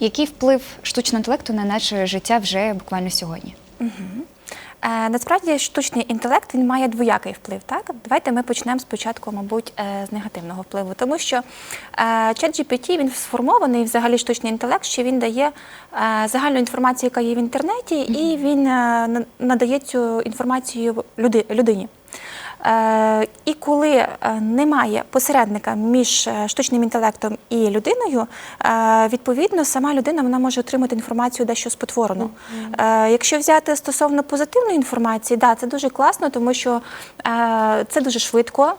Який вплив штучного інтелекту на наше життя вже буквально сьогодні? Е, Насправді штучний інтелект він має двоякий вплив. Так, давайте ми почнемо спочатку, мабуть, е, з негативного впливу, тому що е, ChatGPT, він сформований взагалі штучний інтелект, що він дає е, загальну інформацію, яка є в інтернеті, і він е, надає цю інформацію люди, людині. Е, І коли е, немає посередника між е, штучним інтелектом і людиною, відповідно сама людина вона може отримати інформацію дещо спотворену. Якщо взяти стосовно позитивної інформації, да, це дуже класно, тому що це дуже швидко,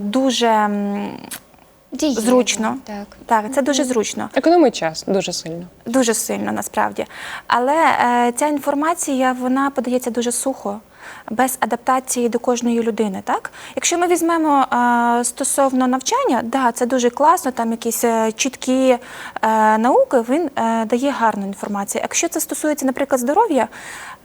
дуже м, зручно. Так. Так, це дуже зручно. Економить час дуже сильно. Дуже сильно насправді. Але е, ця інформація вона подається дуже сухо, без адаптації до кожної людини. Так? Якщо ми візьмемо е, стосовно навчання, да, це дуже класно, там якісь е, чіткі е, науки, він е, дає гарну інформацію. Якщо це стосується, наприклад, здоров'я,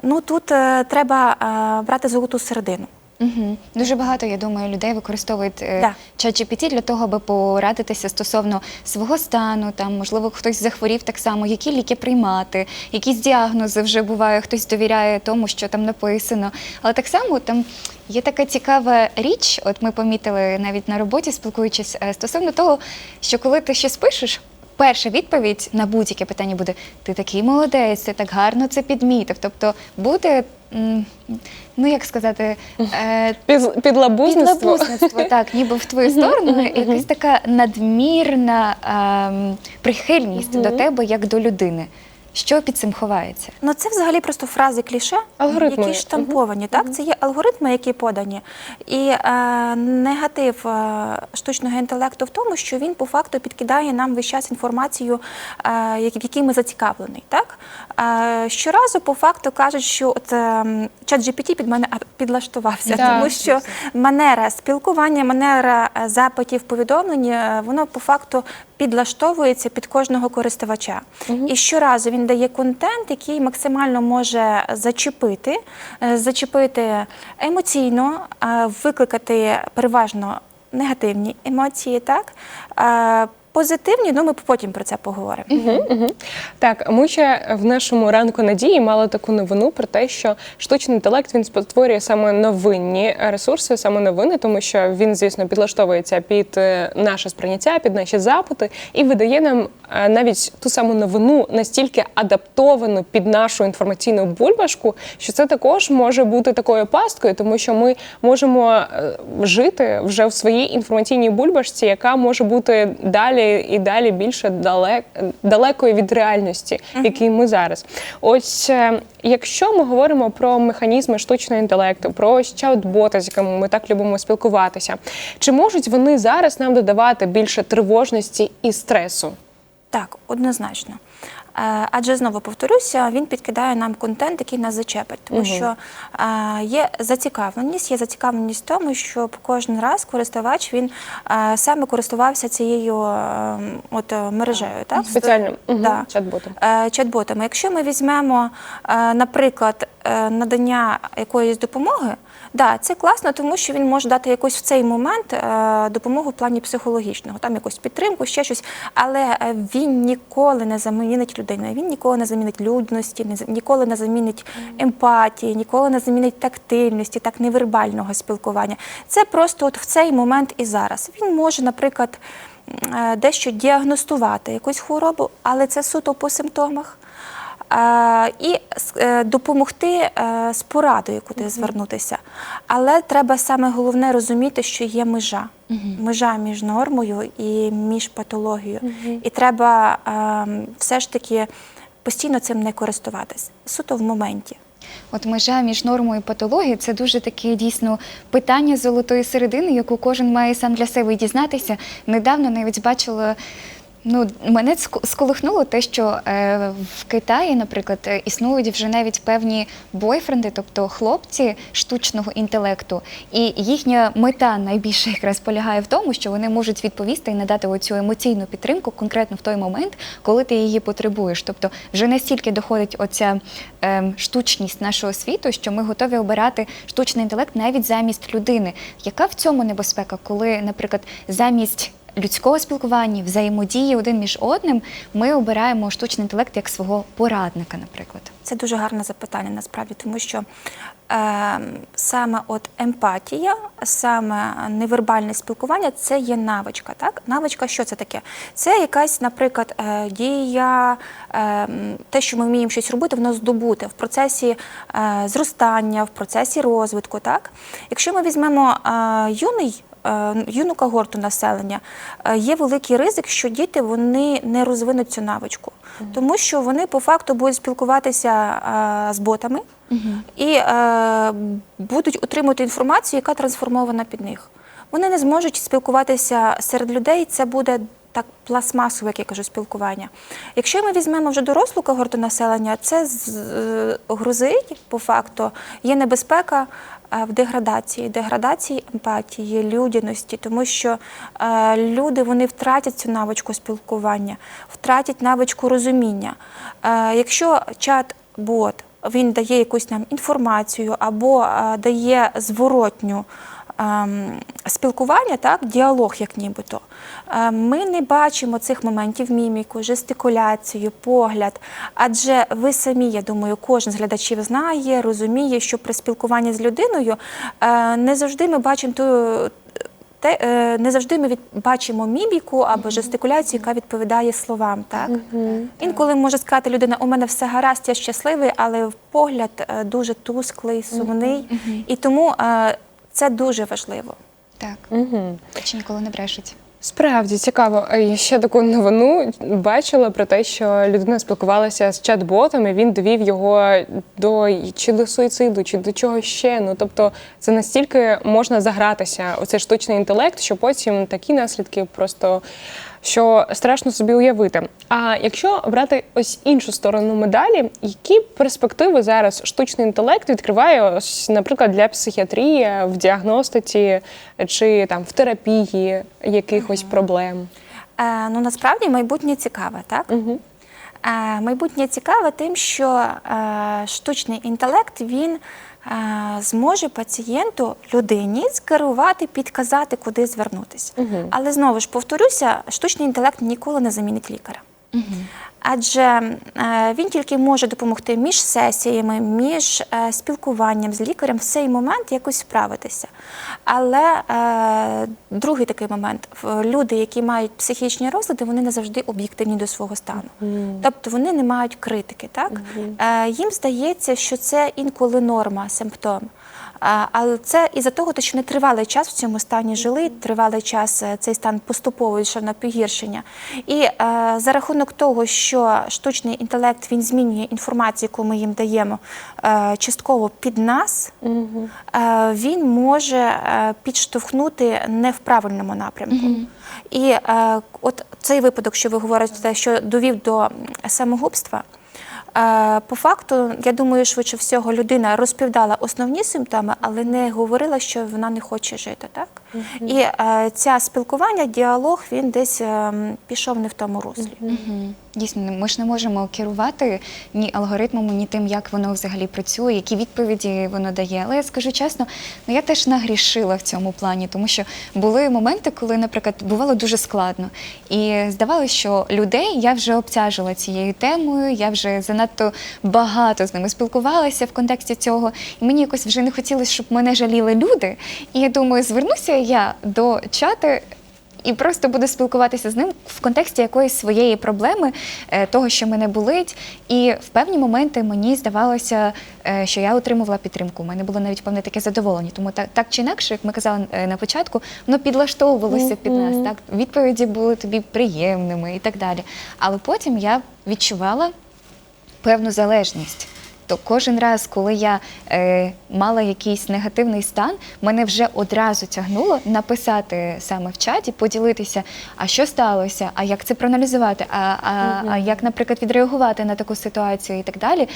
ну тут е, треба е, брати золоту середину. Угу. Дуже багато, я думаю, людей використовують е, Да. ChatGPT для того, аби порадитися стосовно свого стану. Там, можливо, хтось захворів так само, які ліки приймати, якісь діагнози вже буває, хтось довіряє тому, що там написано. Але так само там є така цікава річ. От ми помітили навіть на роботі, спілкуючись е, стосовно того, що коли ти щось пишеш. Перша відповідь на будь-яке питання буде: ти такий молодець, ти так гарно це підмітив. Тобто буде, ну як сказати, е, Під, підлабузництво. Підлабузництво, так, ніби в твою сторону якась така надмірна ем, прихильність до тебе як до людини. Що під цим ховається? Ну, це взагалі просто фрази кліше, Алгоритми. які штамповані. Так, це є алгоритми, які подані. І е, негатив е, штучного інтелекту в тому, що він по факту підкидає нам весь час інформацію, е, в якій ми зацікавлений. Так? Е, щоразу по факту кажуть, що от е, чат GPT під мене підлаштувався, Да. тому що манера спілкування, манера е, запитів, повідомлень, е, воно по факту підлаштовується під кожного користувача. І щоразу він дає контент, який максимально може зачепити, е, зачепити емоційно, е, викликати переважно негативні емоції, так? Е, Позитивні, ну ми потім про це поговоримо. Так, ми ще в нашому ранку надії мали таку новину про те, що штучний інтелект він спотворює саме новинні ресурси, саме новини, тому що він, звісно, підлаштовується під наше сприйняття, під наші запити, і видає нам навіть ту саму новину настільки адаптовану під нашу інформаційну бульбашку, що це також може бути такою пасткою, тому що ми можемо е, жити вже в своїй інформаційній бульбашці, яка може бути далі і далі більше далек, далекою від реальності, в якій ми зараз. Ось е, якщо ми говоримо про механізми штучного інтелекту, про чат-боти, з якими ми так любимо спілкуватися, чи можуть вони зараз нам додавати більше тривожності і стресу? Так, однозначно. Е, Адже знову повторюся, він підкидає нам контент, який нас зачепить, тому що е, є зацікавленість, є зацікавленість в тому, щоб кожен раз користувач він е, саме користувався цією е, от мережею, так Спеціальним мгм, Да. чат-ботом. Чат-ботами. Якщо ми візьмемо, наприклад, надання якоїсь допомоги, да, це класно, тому що він може дати якусь в цей момент е, допомогу в плані психологічного, там якусь підтримку, ще щось, але е, він ніколи не замінить людину, він ніколи не замінить людності, ніколи не замінить емпатії, ніколи не замінить тактильності, так невербального спілкування. Це просто от в цей момент і зараз. Він може, наприклад, е, дещо діагностувати якусь хворобу, але це суто по симптомах. Е, І е, допомогти е, з порадою, куди звернутися. Але треба саме головне розуміти, що є межа. Межа між нормою і між патологією. І треба е, все ж таки постійно цим не користуватись. Суто в моменті. От межа між нормою і патологією це дуже таке дійсно питання золотої середини, яку кожен має сам для себе дізнатися. Недавно навіть бачила. Ну, мене сколихнуло те, що е, в Китаї, наприклад, е, існують вже навіть певні бойфренди, тобто хлопці штучного інтелекту, і їхня мета найбільше якраз полягає в тому, що вони можуть відповісти і надати оцю емоційну підтримку конкретно в той момент, коли ти її потребуєш. Тобто, вже настільки доходить оця е, штучність нашого світу, що ми готові обирати штучний інтелект навіть замість людини. Яка в цьому небезпека, коли, наприклад, замість людського спілкування, взаємодії один між одним, ми обираємо штучний інтелект як свого порадника, наприклад. Це дуже гарне запитання насправді, тому що е, саме от емпатія, саме невербальне спілкування це є навичка. Так? Навичка, що це таке? Це якась, наприклад, е, дія, е, те, що ми вміємо щось робити, воно здобуте в процесі е, зростання, в процесі розвитку. Так? Якщо ми візьмемо е, юний юну когорту населення, е, є великий ризик, що діти вони не розвинуть цю навичку, тому що вони по факту будуть спілкуватися е, з ботами і е, будуть отримувати інформацію, яка трансформована під них. Вони не зможуть спілкуватися серед людей. Це буде так пластмасове, як я кажу, спілкування. Якщо ми візьмемо вже дорослу когорту населення, це е, грозить по факту, є небезпека е, в деградації, деградації емпатії, людяності, тому що е, люди вони втратять цю навичку спілкування, втратять навичку розуміння. Е, якщо чат-бот він дає якусь нам інформацію або е, дає зворотню спілкування, так, діалог, як нібито. Е, Ми не бачимо цих моментів міміку, жестикуляцію, погляд. Адже ви самі, я думаю, кожен з глядачів знає, розуміє, що при спілкуванні з людиною е, не завжди ми бачимо ту. Те, е, не завжди ми від, бачимо міміку або жестикуляцію, яка відповідає словам. Так? Інколи може сказати людина, у мене все гаразд, я щасливий, але погляд е, дуже тусклий, сумний. І тому це дуже важливо. Так, Угу. чи ніколи не брешуть. Справді цікаво. Я ще таку новину бачила про те, що людина спілкувалася з чат-ботом, і він довів його до чи до суїциду, чи до чого ще. Ну тобто, це настільки можна загратися, оцей штучний інтелект, що потім такі наслідки просто. Що страшно собі уявити. А якщо брати ось іншу сторону медалі, які перспективи зараз штучний інтелект відкриває, ось, наприклад, для психіатрії в діагностиці чи там в терапії якихось проблем? Е, ну насправді майбутнє цікаве, так? Угу. Е, майбутнє цікаве тим, що е, штучний інтелект він е, зможе пацієнту, людині скерувати, підказати, куди звернутися. Але знову ж повторюся, штучний інтелект ніколи не замінить лікаря. Адже е, він тільки може допомогти між сесіями, між е, спілкуванням з лікарем в цей момент якось справитися. Але е, другий такий момент: люди, які мають психічні розлади, вони не завжди об'єктивні до свого стану. Тобто вони не мають критики. Так? Їм здається, що це інколи норма, симптом. Але це із-за того, що вони тривалий час в цьому стані жили, тривалий час е, цей стан поступово йшов на погіршення. І е, за рахунок того, що штучний інтелект він змінює інформацію, яку ми їм даємо е, частково під нас, він може підштовхнути не в правильному напрямку. І от цей випадок, що ви говорите, що довів до самогубства. Е, По факту, я думаю, швидше всього, людина розповідала основні симптоми, але не говорила, що вона не хоче жити. Так? І е, ця спілкування, діалог, він десь е, пішов не в тому руслі. Мгм. Дійсно, ми ж не можемо керувати ні алгоритмом, ні тим, як воно взагалі працює, які відповіді воно дає. Але я скажу чесно, ну я теж нагрішила в цьому плані, тому що були моменти, коли, наприклад, бувало дуже складно. І здавалося, що людей я вже обтяжила цією темою, я вже занадто багато з ними спілкувалася в контексті цього. І мені якось вже не хотілося, щоб мене жаліли люди. І я думаю, звернуся я до чати і просто буду спілкуватися з ним в контексті якоїсь своєї проблеми, е, того, що мене болить. І в певні моменти мені здавалося, е, що я отримувала підтримку. У мене було навіть певне таке задоволення. Тому так, так чи інакше, як ми казали е, на початку, воно підлаштовувалося під нас. Так відповіді були тобі приємними і так далі. Але потім я відчувала певну залежність. То кожен раз, коли я е, мала якийсь негативний стан, мене вже одразу тягнуло написати саме в чаті, поділитися, а що сталося, а як це проаналізувати, а, а, а як, наприклад, відреагувати на таку ситуацію і так далі.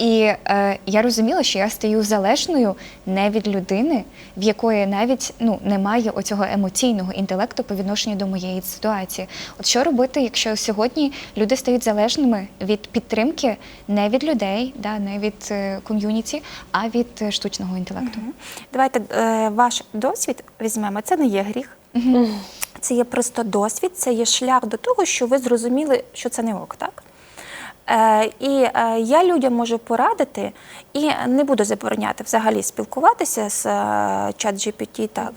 І е, я розуміла, що я стаю залежною не від людини, в якої навіть ну немає оцього емоційного інтелекту по відношенню до моєї ситуації. От що робити, якщо сьогодні люди стають залежними від підтримки не від людей, да, не від е, ком'юніті, а від е, штучного інтелекту? Давайте е, ваш досвід візьмемо. Це не є гріх. Це є просто досвід, це є шлях до того, що ви зрозуміли, що це не ок, так? Е, і е, я людям можу порадити і не буду забороняти взагалі спілкуватися з е, чат GPT. Так.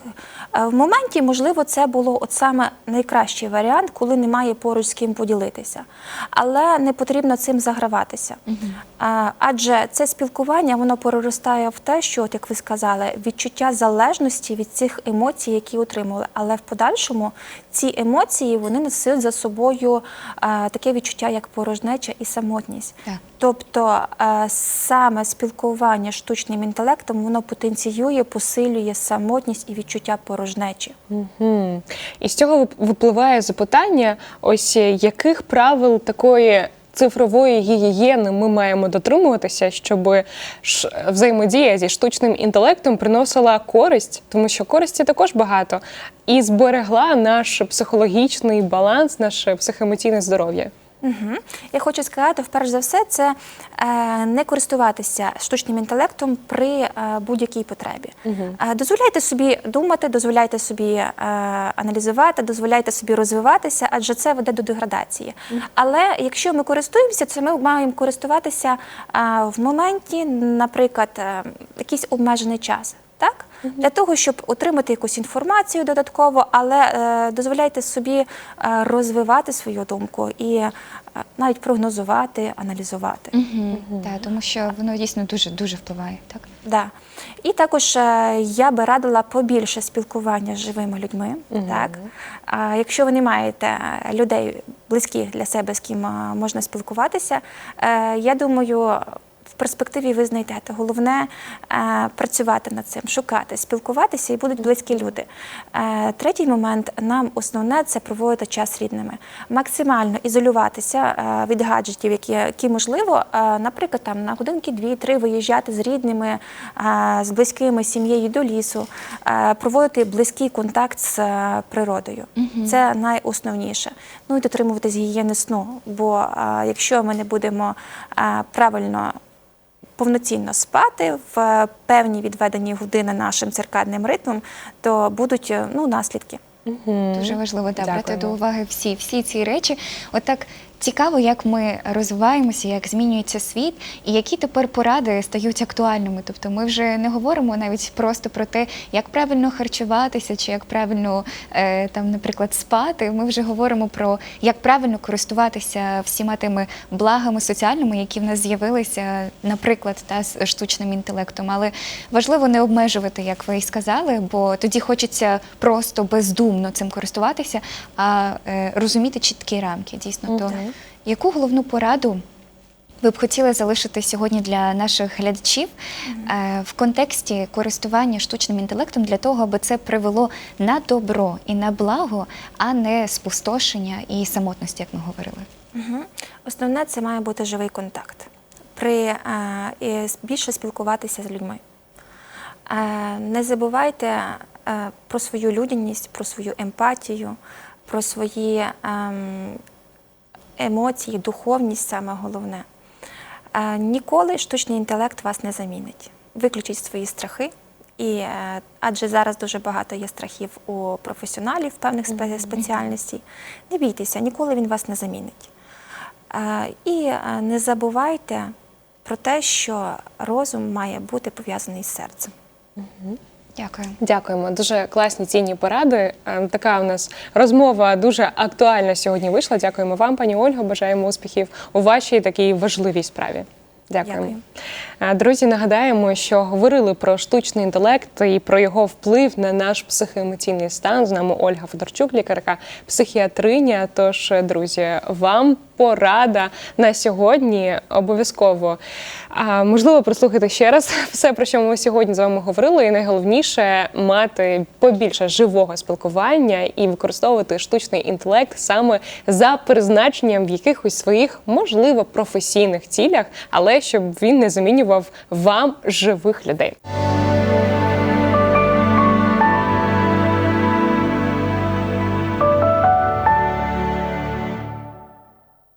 В моменті, можливо, це було от саме найкращий варіант, коли немає поруч з ким поділитися. Але не потрібно цим заграватися. Адже це спілкування воно переростає в те, що, от як ви сказали, відчуття залежності від цих емоцій, які отримали. Але в подальшому ці емоції вони несуть за собою таке відчуття, як порожнеча і самотність. Так. Тобто е, саме спілкування з штучним інтелектом воно потенціює, посилює самотність і відчуття порожнечі. Мгм. І з цього випливає запитання: ось е, яких правил такої. Цифрової гігієни ми маємо дотримуватися, щоб взаємодія зі штучним інтелектом приносила користь, тому що користі також багато, і зберегла наш психологічний баланс, наше психоемоційне здоров'я. Угу. Я хочу сказати, вперше за все, це е, не користуватися штучним інтелектом при е, будь-якій потребі. Е, дозволяйте собі думати, дозволяйте собі е, аналізувати, дозволяйте собі розвиватися, адже це веде до деградації. Але якщо ми користуємося, це ми маємо користуватися е, в моменті, наприклад, е, якийсь обмежений час. Так? Для того, щоб отримати якусь інформацію додатково, але е, дозволяйте собі е, розвивати свою думку і е, навіть прогнозувати, аналізувати. Угу. Так, тому що воно дійсно дуже дуже впливає. Так. Да. І також е, я би радила побільше спілкування з живими людьми. Так? А якщо ви не маєте людей близьких для себе, з ким е, можна спілкуватися, е, я думаю. В перспективі ви знайдете. Головне е, працювати над цим, шукати, спілкуватися і будуть близькі люди. Е, третій момент нам основне це проводити час з рідними, максимально ізолюватися е, від гаджетів, які, які можливо, наприклад, там на годинки дві-три виїжджати з рідними, з близькими сім'єю до лісу, проводити близький контакт з природою. Це найосновніше. Ну і дотримуватись гігієни сну. Бо якщо ми не будемо правильно повноцінно спати в певні відведені години нашим циркадним ритмом, то будуть е, ну, наслідки. Дуже важливо да, брати до уваги всі, всі ці речі. Отак цікаво, як ми розвиваємося, як змінюється світ, і які тепер поради стають актуальними. Тобто ми вже не говоримо навіть просто про те, як правильно харчуватися, чи як правильно е, там, наприклад, спати. Ми вже говоримо про як правильно користуватися всіма тими благами соціальними, які в нас з'явилися, наприклад, та з штучним інтелектом. Але важливо не обмежувати, як ви і сказали, бо тоді хочеться просто бездумно цим користуватися, а е, розуміти чіткі рамки. Дійсно, то Мгм. Яку головну пораду ви б хотіли залишити сьогодні для наших глядачів е, в контексті користування штучним інтелектом для того, аби це привело на добро і на благо, а не спустошення і самотності, як ми говорили? Угу. Основне це має бути живий контакт. При, е, більше спілкуватися з людьми. Е, не забувайте е, про свою людяність, про свою емпатію, про свої ем, емоції, духовність саме головне. Е, ніколи штучний інтелект вас не замінить. Виключіть свої страхи. І, е, адже зараз дуже багато є страхів у професіоналів певних спеціальностей. Не бійтеся, ніколи він вас не замінить. Е, І не забувайте про те, що розум має бути пов'язаний з серцем. Дякую. Дякуємо. Дуже класні цінні поради. Е, Така у нас розмова дуже актуальна сьогодні вийшла. Дякуємо вам, пані Ольго. Бажаємо успіхів у вашій такій важливій справі. Дякуємо. Дякую. Е, Друзі, нагадаємо, що говорили про штучний інтелект і про його вплив на наш психоемоційний стан. З нами Ольга Федорчук, лікарка психіатриня. Тож, друзі, вам порада на сьогодні обов'язково. Можливо, прослухайте ще раз все, про що ми сьогодні з вами говорили. І найголовніше мати побільше живого спілкування і використовувати штучний інтелект саме за призначенням в якихось своїх, можливо, професійних цілях, але щоб він не замінював вам живих людей.